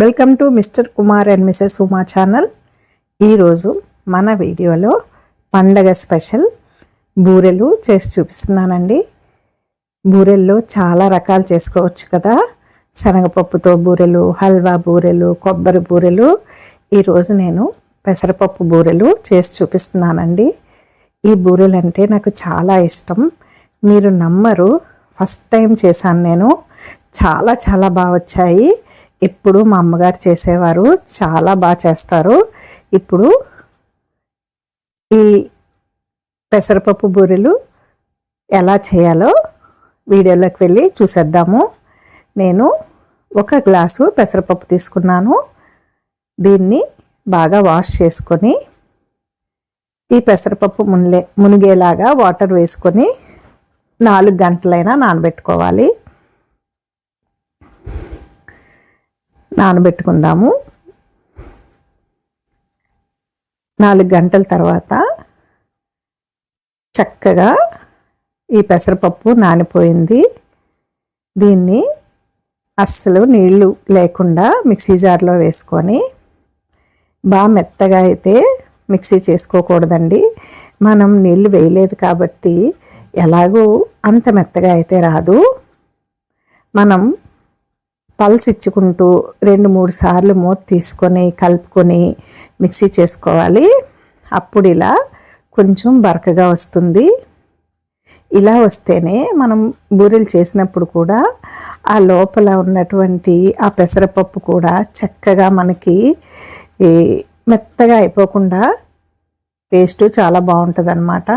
Welcome to Mr Kumar and Mrs Uma channel ఈరోజు మన వీడియోలో పండగ స్పెషల్ బూరెలు చేసి చూపిస్తున్నానండి. బూరెల్లో చాలా రకాలు చేసుకోవచ్చు కదా. శనగపప్పుతో బూరెలు హల్వా బూరెలు కొబ్బరి బూరెలు. ఈరోజు నేను పెసరపప్పు బూరెలు చేసి చూపిస్తున్నానండి. ఈ బూరెలు అంటే నాకు చాలా ఇష్టం. మీరు నమ్మరు ఫస్ట్ టైం చేశాను నేను. చాలా చాలా బాగా వచ్చాయి. ఎప్పుడు మా అమ్మగారు చేసేవారు చాలా బాగా చేస్తారు. ఇప్పుడు ఈ పెసరపప్పు బూరెలు ఎలా చేయాలో వీడియోలోకి వెళ్ళి చూసేద్దాము. నేను ఒక గ్లాసు పెసరపప్పు తీసుకున్నాను. దీన్ని బాగా వాష్ చేసుకొని ఈ పెసరపప్పు మునిలే మునిగేలాగా వాటర్ వేసుకొని నాలుగు గంటలైనా నానబెట్టుకోవాలి. నానబెట్టుకుందాము. నాలుగు గంటల తర్వాత చక్కగా ఈ పెసరపప్పు నానిపోయింది. దీన్ని అస్సలు నీళ్ళు లేకుండా మిక్సీ జార్లో వేసుకొని బాగా మెత్తగా అయితే మిక్సీ చేసుకోకూడదండి. మనం నీళ్ళు వేయలేదు కాబట్టి ఎలాగూ అంత మెత్తగా అయితే రాదు. మనం పల్స్ ఇచ్చుకుంటూ రెండు మూడు సార్లు మూత తీసుకొని కలుపుకొని మిక్సీ చేసుకోవాలి. అప్పుడు ఇలా కొంచెం బరకగా వస్తుంది. ఇలా వస్తేనే మనం బూరెలు చేసినప్పుడు కూడా ఆ లోపల ఉన్నటువంటి ఆ పెసరపప్పు కూడా చక్కగా మనకి మెత్తగా అయిపోకుండా టేస్ట్ చాలా బాగుంటుంది అన్నమాట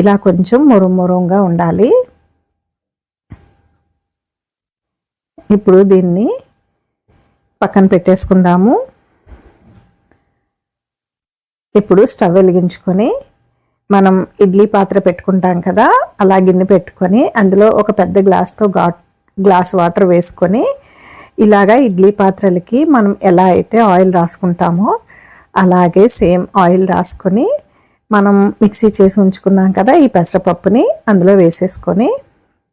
ఇలా కొంచెం మురుమురుంగా ఉండాలి. ఇప్పుడు దీన్ని పక్కన పెట్టేసుకుందాము. ఇప్పుడు స్టవ్ వెలిగించుకొని మనం ఇడ్లీ పాత్ర పెట్టుకుంటాం కదా అలా గిన్నె పెట్టుకొని అందులో ఒక పెద్ద గ్లాస్తో గా గ్లాస్ వాటర్ వేసుకొని ఇలాగా ఇడ్లీ పాత్రలకి మనం ఎలా అయితే ఆయిల్ రాసుకుంటామో అలాగే సేమ్ ఆయిల్ రాసుకొని మనం మిక్సీ చేసి ఉంచుకున్నాం కదా ఈ పెసరపప్పుని అందులో వేసేసుకొని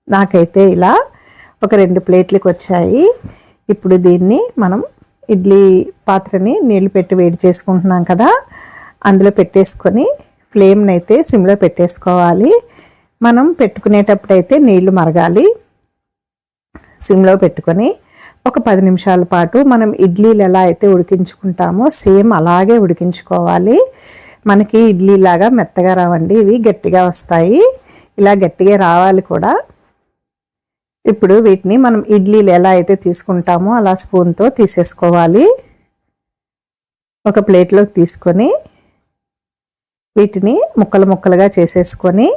నాకైతే ఇలా ఒక రెండు ప్లేట్లకు వచ్చాయి. ఇప్పుడు దీన్ని మనం ఇడ్లీ పాత్రని నీళ్ళు పెట్టి వేడి చేసుకుంటున్నాం కదా. అందులో పెట్టేసుకొని ఫ్లేమ్ని అయితే సిమ్లో పెట్టేసుకోవాలి. మనం పెట్టుకునేటప్పుడు అయితే నీళ్ళు మరగాలి. సిమ్లో పెట్టుకొని ఒక పది నిమిషాల పాటు మనం ఇడ్లీలు ఎలా అయితే ఉడికించుకుంటామో సేమ్ అలాగే ఉడికించుకోవాలి. మనకి ఇడ్లీలాగా మెత్తగా రావండి. ఇవి గట్టిగా వస్తాయి. ఇలా గట్టిగా రావాలి కూడా. ఇప్పుడు వీటిని మనం ఇడ్లీలు ఎలా అయితే తీసుకుంటామో అలా స్పూన్తో తీసేసుకోవాలి. ఒక ప్లేట్లోకి తీసుకొని వీటిని ముక్కలు ముక్కలుగా చేసేసుకొని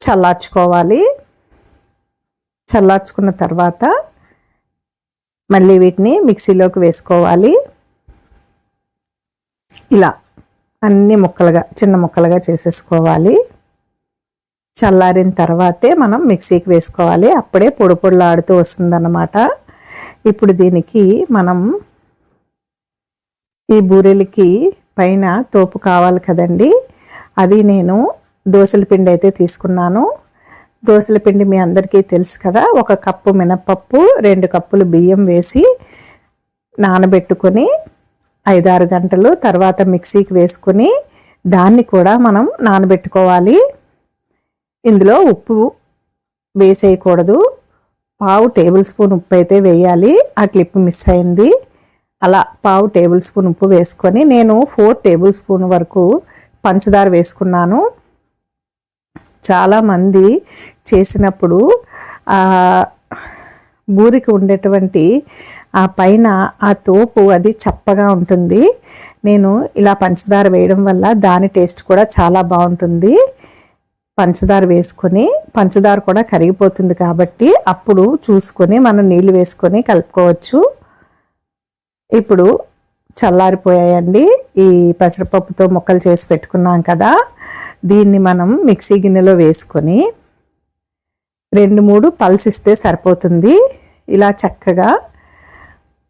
చల్లార్చుకోవాలి. చల్లార్చుకున్న తర్వాత మళ్ళీ వీటిని మిక్సీలోకి వేసుకోవాలి. ఇలా అన్ని ముక్కలుగా చిన్న ముక్కలుగా చేసేసుకోవాలి. చల్లారిన తర్వాతే మనం మిక్సీకి వేసుకోవాలి. అప్పుడే పొడి పొడిలాడుతూ వస్తుందన్నమాట. ఇప్పుడు దీనికి మనం ఈ బూరెలకి పైన తోపు కావాలి కదండి. అది నేను దోశల పిండి అయితే తీసుకున్నాను. దోశల పిండి మీ అందరికీ తెలుసు కదా. ఒక కప్పు మినపప్పు రెండు కప్పులు బియ్యం వేసి నానబెట్టుకొని ఐదారు గంటలు తర్వాత మిక్సీకి వేసుకొని దాన్ని కూడా మనం నానబెట్టుకోవాలి. ఇందులో ఉప్పు వేసేయకూడదు. పావు టేబుల్ స్పూన్ ఉప్పు అయితే వేయాలి. ఆ క్లిప్ మిస్ అయింది. అలా పావు టేబుల్ స్పూన్ ఉప్పు వేసుకొని నేను ఫోర్ టేబుల్ స్పూన్ వరకు పంచదార వేసుకున్నాను. చాలామంది చేసినప్పుడు బూరికి ఉండేటువంటి ఆ పైన ఆ తోపు అది చప్పగా ఉంటుంది. నేను ఇలా పంచదార వేయడం వల్ల దాని టేస్ట్ కూడా చాలా బాగుంటుంది. పంచదార వేసుకొని పంచదార కూడా కరిగిపోతుంది కాబట్టి అప్పుడు చూసుకొని మనం నీళ్ళు వేసుకొని కలుపుకోవచ్చు. ఇప్పుడు చల్లారిపోయాయండి. ఈ పెసరపప్పుతో ముక్కలు చేసి పెట్టుకున్నాం కదా దీన్ని మనం మిక్సీ గిన్నెలో వేసుకొని రెండు మూడు పల్స్ ఇస్తే సరిపోతుంది. ఇలా చక్కగా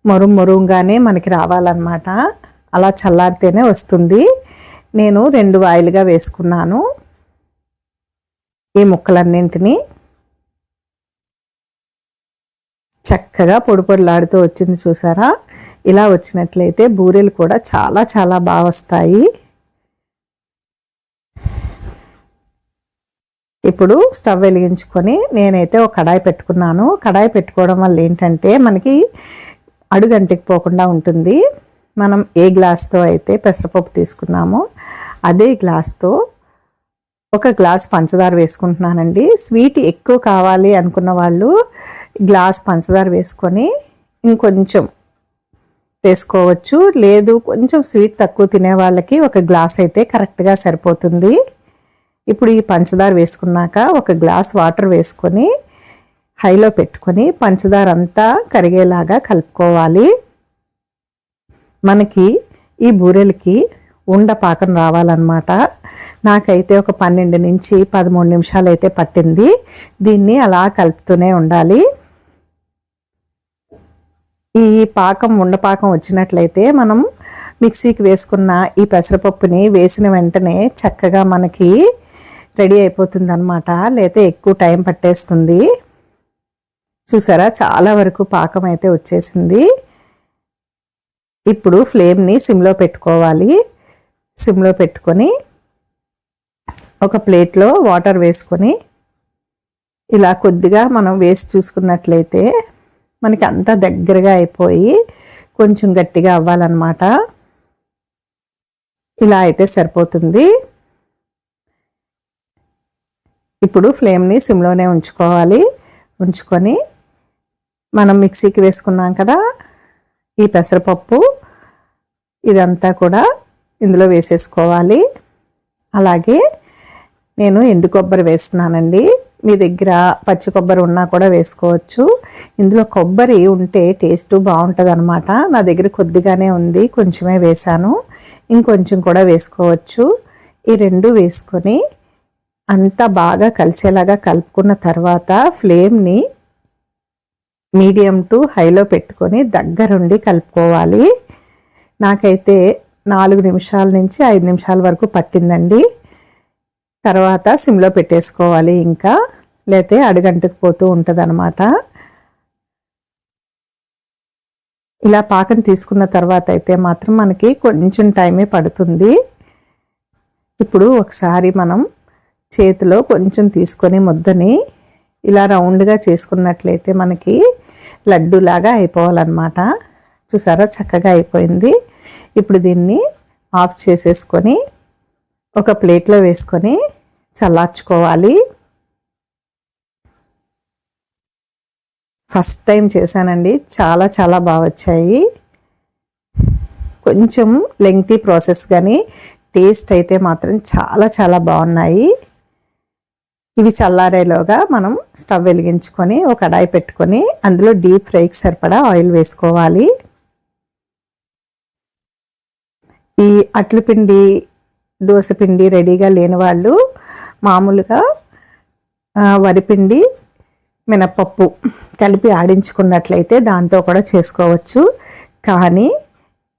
మరుం మరుంగానే మనకి రావాలన్నమాట. అలా చల్లారితేనే వస్తుంది. నేను రెండు వాయిలుగా వేసుకున్నాను. ఈ ముక్కలన్నింటినీ చక్కగా పొడి పొడిలాడుతూ వచ్చింది చూసారా? ఇలా వచ్చినట్లయితే బూరెలు కూడా చాలా చాలా బాగా వస్తాయి. ఇప్పుడు స్టవ్ వెలిగించుకొని నేనైతే ఒక కడాయి పెట్టుకున్నాను. కడాయి పెట్టుకోవడం వల్ల ఏంటంటే మనకి అడుగంటికి పోకుండా ఉంటుంది. మనం ఏ గ్లాస్తో అయితే పెసరపప్పు తీసుకున్నామో అదే గ్లాస్తో ఒక గ్లాస్ పంచదార వేసుకుంటున్నానండి. స్వీట్ ఎక్కువ కావాలి అనుకున్న వాళ్ళు గ్లాస్ పంచదార వేసుకొని ఇంకొంచెం వేసుకోవచ్చు. లేదు కొంచెం స్వీట్ తక్కువ తినే వాళ్ళకి ఒక గ్లాస్ అయితే కరెక్ట్గా సరిపోతుంది. ఇప్పుడు ఈ పంచదార వేసుకున్నాక ఒక గ్లాస్ వాటర్ వేసుకొని హైలో పెట్టుకొని పంచదార అంతా కరిగేలాగా కలుపుకోవాలి. మనకి ఈ బూరెలకి ఉండ పాకం రావాలన్నమాట. నాకైతే ఒక పన్నెండు నుంచి పదమూడు నిమిషాలు అయితే పట్టింది. దీన్ని అలా కలుపుతూనే ఉండాలి. ఈ పాకం ఉండపాకం వచ్చినట్లయితే మనం మిక్సీకి వేసుకున్న ఈ పెసరపప్పుని వేసిన వెంటనే చక్కగా మనకి రెడీ అయిపోతుంది అనమాట లేతే ఎక్కువ టైం పట్టేస్తుంది. చూసారా? చాలా వరకు పాకం అయితే వచ్చేసింది. ఇప్పుడు ఫ్లేమ్ని సిమ్లో పెట్టుకోవాలి. సిమ్లో పెట్టుకొని ఒక ప్లేట్లో వాటర్ వేసుకొని ఇలా కొద్దిగా మనం వేసి చూసుకున్నట్లయితే మనకి అంతా దగ్గరగా అయిపోయి కొంచెం గట్టిగా అవ్వాలన్నమాట. ఇలా అయితే సరిపోతుంది. ఇప్పుడు ఫ్లేమ్ని సిమ్లోనే ఉంచుకోవాలి. ఉంచుకొని మనం మిక్సీకి వేసుకున్నాం కదా ఈ పెసరపప్పు ఇదంతా కూడా ఇందులో వేసేసుకోవాలి. అలాగే నేను ఎండు కొబ్బరి వేస్తున్నానండి. మీ దగ్గర పచ్చి కొబ్బరి ఉన్నా కూడా వేసుకోవచ్చు. ఇందులో కొబ్బరి ఉంటే టేస్ట్ బాగుంటుంది అనమాట నా దగ్గర కొద్దిగానే ఉంది కొంచెమే వేసాను ఇంకొంచెం కూడా వేసుకోవచ్చు. ఈ రెండు వేసుకొని అంతా బాగా కలిసేలాగా కలుపుకున్న తర్వాత ఫ్లేమ్ని మీడియం టు హైలో పెట్టుకొని దగ్గరుండి కలుపుకోవాలి. నాకైతే నాలుగు నిమిషాల నుంచి ఐదు నిమిషాల వరకు పట్టిందండి. తర్వాత సిమ్లో పెట్టేసుకోవాలి ఇంకా. లేతే అడుగంటుకు పోతూ ఉంటుంది అనమాట ఇలా పాకం తీసుకున్న తర్వాత అయితే మాత్రం మనకి కొంచెం టైమే పడుతుంది. ఇప్పుడు ఒకసారి మనం చేతిలో కొంచెం తీసుకొని ముద్దని ఇలా రౌండ్గా చేసుకున్నట్లయితే మనకి లడ్డూలాగా అయిపోవాలన్నమాట. చూసారా? చక్కగా అయిపోయింది. ఇప్పుడు దీన్ని ఆఫ్ చేసేసుకొని ఒక ప్లేట్లో వేసుకొని చల్లార్చుకోవాలి. ఫస్ట్ టైం చేశానండి. చాలా చాలా బాగా వచ్చాయి. కొంచెం లెంగ్తీ ప్రాసెస్ కానీ టేస్ట్ అయితే మాత్రం చాలా చాలా బాగున్నాయి. ఇవి చల్లారేలోగా మనం స్టవ్ వెలిగించుకొని ఒక కడాయి పెట్టుకొని అందులో డీప్ ఫ్రైకి సరిపడా ఆయిల్ వేసుకోవాలి. ఈ అట్ల పిండి దోశపిండి రెడీగా లేని వాళ్ళు మామూలుగా వరిపిండి మినపప్పు కలిపి ఆడించుకున్నట్లయితే దాంతో కూడా చేసుకోవచ్చు. కానీ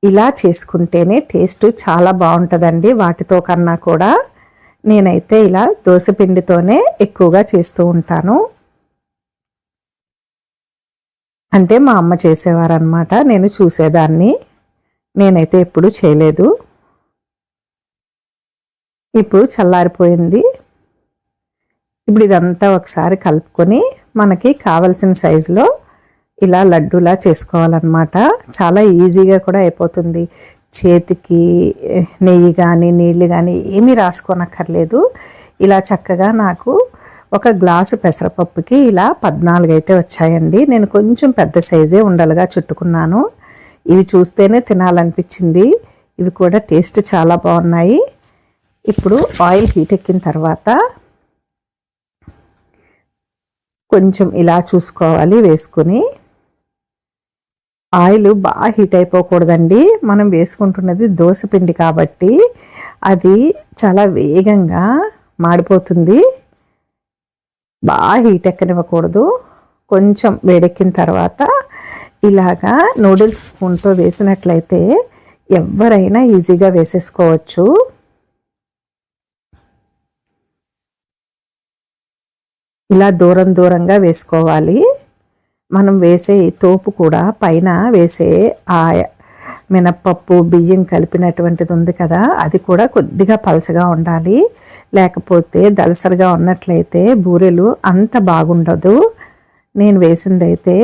ఇలా చేసుకుంటేనే టేస్ట్ చాలా బాగుంటుందండి. వాటితో కన్నా కూడా నేనైతే ఇలా దోశపిండితోనే ఎక్కువగా చేస్తూ ఉంటాను. అంటే మా అమ్మ చేసేవారనమాట నేను చూసేదాన్ని. నేనైతే ఎప్పుడు చేయలేదు. ఇప్పుడు చల్లారిపోయింది. ఇప్పుడు ఇదంతా ఒకసారి కలుపుకొని మనకి కావలసిన సైజులో ఇలా లడ్డూలా చేసుకోవాలన్నమాట. చాలా ఈజీగా కూడా అయిపోతుంది. చేతికి నెయ్యి కానీ నీళ్ళు కానీ ఏమీ రాసుకోనక్కర్లేదు. ఇలా చక్కగా నాకు ఒక గ్లాసు పెసరపప్పుకి ఇలా పద్నాలుగు అయితే వచ్చాయండి. నేను కొంచెం పెద్ద సైజే ఉండలుగా చుట్టుకున్నాను. ఇవి చూస్తేనే తినాలనిపించింది. ఇవి కూడా టేస్ట్ చాలా బాగున్నాయి. ఇప్పుడు ఆయిల్ హీట్ ఎక్కిన తర్వాత కొంచెం ఇలా చూసుకోవాలి వేసుకుని. ఆయిల్ బాగా హీట్ అయిపోకూడదండి. మనం వేసుకుంటున్నది పిండి కాబట్టి అది చాలా వేగంగా మాడిపోతుంది. బాగా హీట్ ఎక్కనివ్వకూడదు. కొంచెం వేడెక్కిన తర్వాత ఇలాగా నూడిల్స్ స్పూన్తో వేసినట్లయితే ఎవరైనా ఈజీగా వేసేసుకోవచ్చు. ఇలా దూరం దూరంగా వేసుకోవాలి. మనం వేసే ఈ తోపు కూడా పైన వేసే ఆ మినప్పప్పు బియ్యం కలిపినటువంటిది ఉంది కదా అది కూడా కొద్దిగా పలచగా ఉండాలి. లేకపోతే దలసరిగా ఉన్నట్లయితే బూరెలు అంత బాగుండదు. నేను వేసిందైతే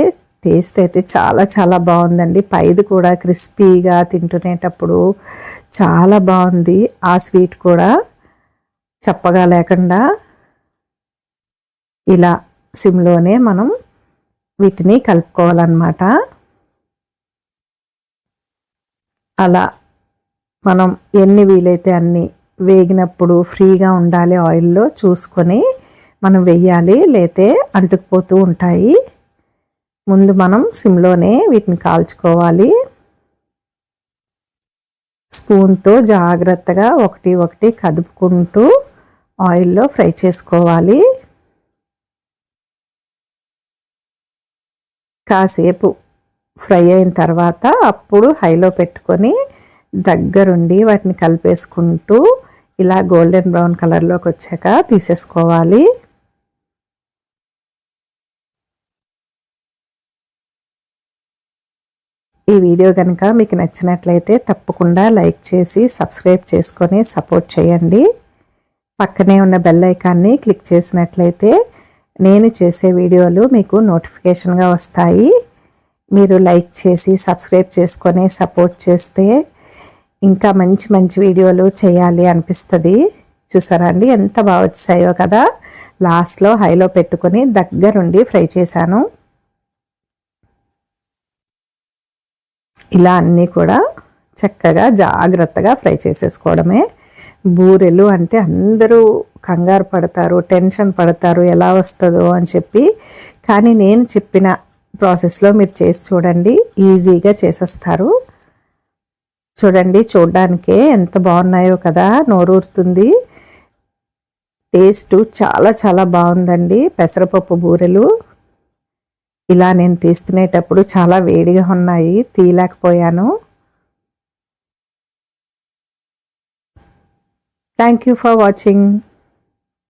టేస్ట్ అయితే చాలా చాలా బాగుందండి. పైది కూడా క్రిస్పీగా తింటునేటప్పుడు చాలా బాగుంది. ఆ స్వీట్ కూడా చప్పగా లేకుండా ఇలా సిమ్లోనే మనం వీటిని కలుపుకోవాలన్నమాట. అలా మనం ఎన్ని వీలైతే అన్ని వేగినప్పుడు ఫ్రీగా ఉండాలి ఆయిల్లో చూసుకొని మనం వెయ్యాలి లేతే అంటుకుపోతూ ఉంటాయి. ముందు మనం సిమ్లోనే వీటిని కాల్చుకోవాలి. స్పూన్తో జాగ్రత్తగా ఒకటి ఒకటి కదుపుకుంటూ ఆయిల్లో ఫ్రై చేసుకోవాలి. కాసేపు ఫ్రై అయిన తర్వాత అప్పుడు హైలో పెట్టుకొని దగ్గరుండి వాటిని కలిపేసుకుంటూ ఇలా గోల్డెన్ బ్రౌన్ కలర్లోకి వచ్చాక తీసేసుకోవాలి. ఈ వీడియో కనుక మీకు నచ్చినట్లయితే తప్పకుండా లైక్ చేసి సబ్స్క్రైబ్ చేసుకొని సపోర్ట్ చేయండి. పక్కనే ఉన్న బెల్ ఐకాన్ని క్లిక్ చేసినట్లయితే నేను చేసే వీడియోలు మీకు నోటిఫికేషన్గా వస్తాయి. మీరు లైక్ చేసి సబ్స్క్రైబ్ చేసుకొని సపోర్ట్ చేస్తే ఇంకా మంచి మంచి వీడియోలు చేయాలి అనిపిస్తుంది. చూసారా అండి? ఎంత బాగా వచ్చాయో కదా! లాస్ట్లో హైలో పెట్టుకొని దగ్గరుండి ఫ్రై చేశాను. ఇలా అన్నీ కూడా చక్కగా జాగ్రత్తగా ఫ్రై చేసేసుకోవడమే. బూరెలు అంటే అందరూ కంగారు పడతారు టెన్షన్ పడతారు ఎలా వస్తుందో అని చెప్పి. కానీ నేను చెప్పిన ప్రాసెస్లో మీరు చేసి చూడండి ఈజీగా చేసేస్తారు. చూడండి చూడడానికే ఎంత బాగున్నాయో కదా నోరూరుతుంది. టేస్ట్ చాలా చాలా బాగుందండి పెసరపప్పు బూరెలు. ఇలా నేను తీస్తునేటప్పుడు చాలా వేడిగా ఉన్నాయి తీయలేకపోయాను. Thank you for watching